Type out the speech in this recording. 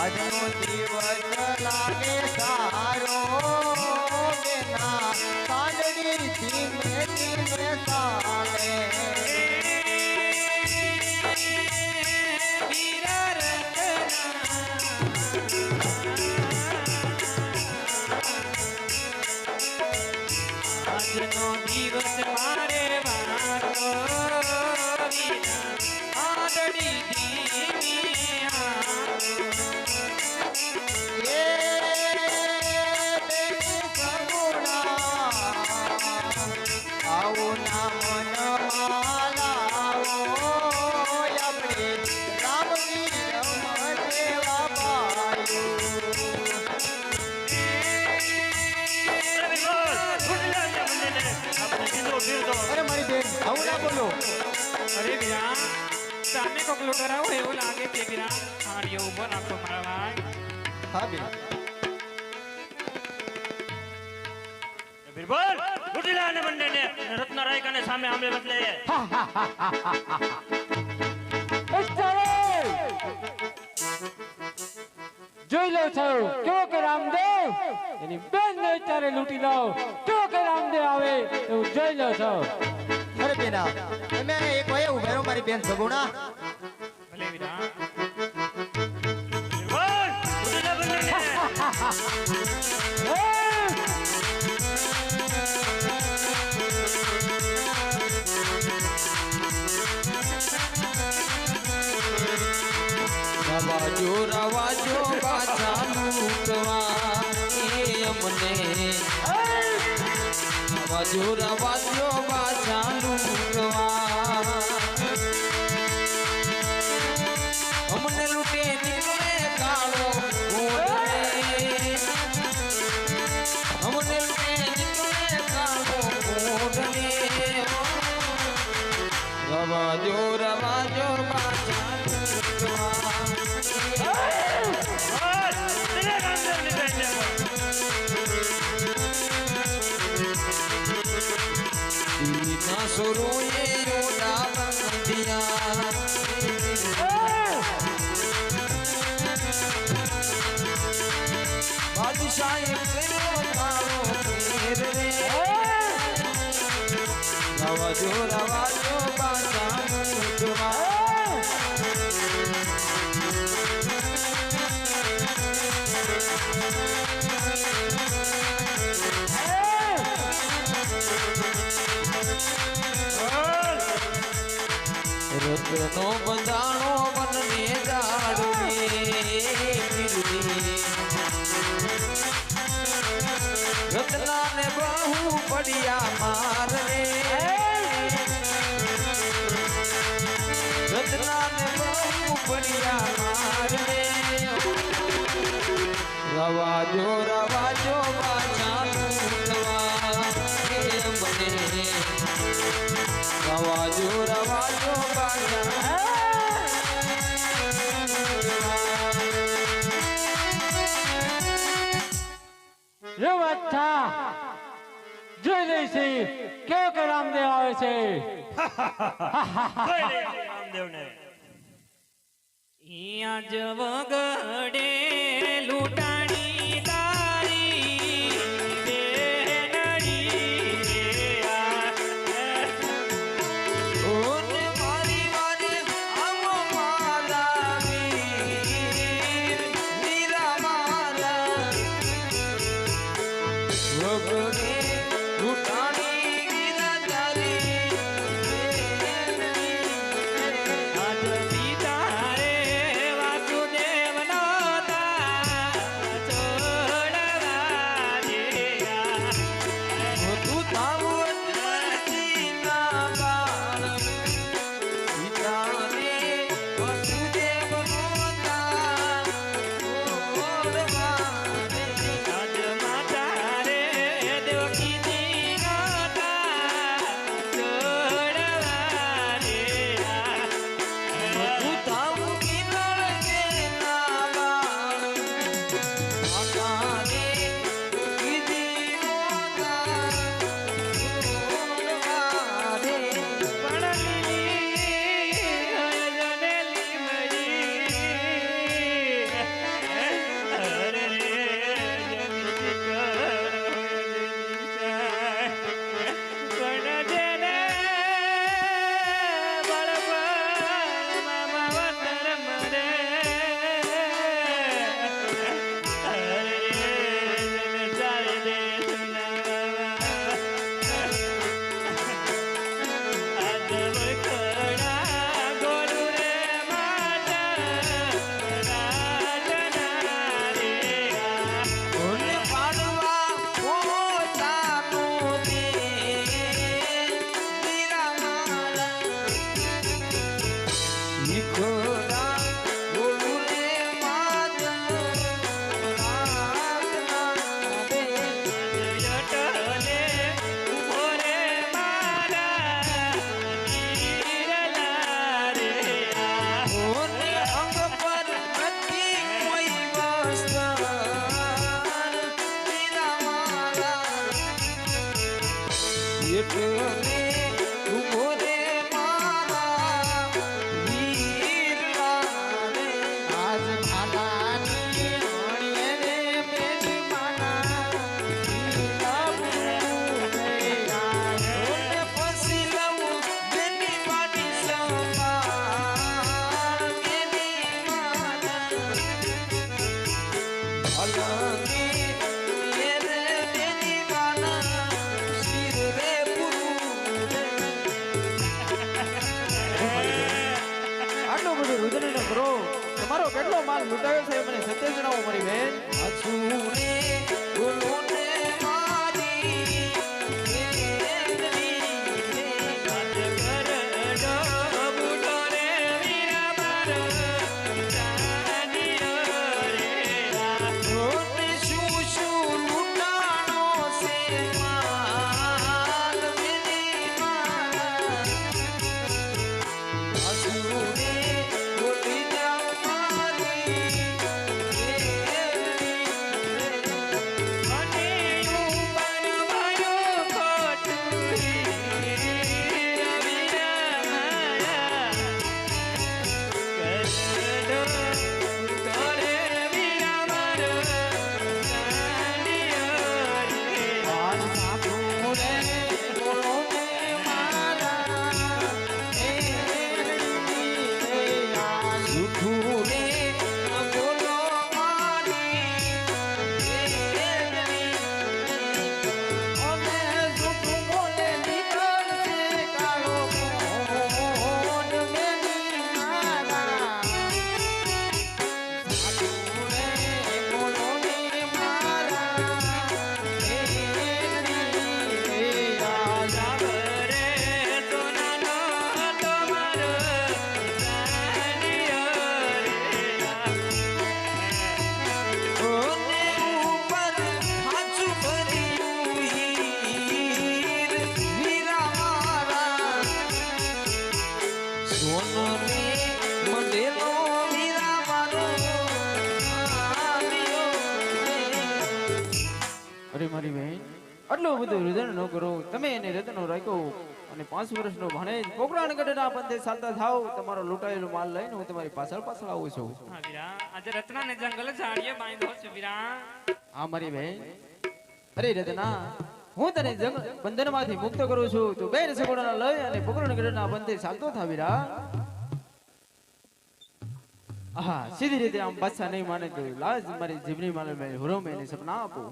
આજનો દિવસ લાગે સારો બેના કાંદડી ધીમે ધીમે ચાલે આજનો અરે મારી બેન આવું ના બોલો. અરે વીરા સામે કોક લૂંટારાઓ એવું લાગે છે વીરા હાડીઓ ઊભો રાખો મારા ભાઈ. હા બેન. બિરબલ લૂંટીલા અને બંનેને રત્ન રાયકાને સામે આમે બદલે. જોઈ લો છો કેવો કે રામદેવ? એની બેન ને અત્યારે લૂંટી લો કેવો કે રામદેવ આવે એવું જોઈ લો છો. અરે બેના તમે એક વાય ઉભેરો મારી બેન સગુણા. ભલે વીરા રવાજો રવાજો પાછા લૂંટવા એ અમને. રવાજો રવાજો પાછા લૂંટવા ના સુરોએ રોડા બંધિયા બાદશાહે કર્યો રત્નો બંધાણો વનને જાડવે રત્નાને બહુ પડ્યા માર રતના ને બહુ પડ્યા માર રવા રવાજો રવાજો રવાજો પાછા જો અચ્છા જોઈ લઈશી કેવો કે રામદેવ આવે છે જોઈ લે રામદેવને અહીંયા જ વગડે રુદ્રને કરો તમારો કેટલો માલ લૂંટાયો છે અને સત્ય જણાવો મારી બેન. છે માલ અરે મારી બહેન આટલું બધું રુદન ન કરો. તમે એને રતનો રાખો અને પાંચ વર્ષનો ભણેજ પોકરાણ ગઢના પંથે ચાલતા થાવ. તમારો લૂંટાયેલો માલ લઈને હું તમારી પાછળ પાછળ આવું છું. હા વીરા. આજે રત્નાને જંગલ ઝાડીએ બાંધો છું વીરા. હા મારી બહેન. અરે રત્ના હું તને બંધનમાંથી મુક્ત કરું છું. તું બેન સગોડાના લઈ અને પોકરાણ ગઢના પંથે ચાલતો થાવીરા હા સીધી રીતે આમ બાદશાહ નહીં માને તો લાજ મારી જીભની માને મેં હુરો મેં સપના આપું.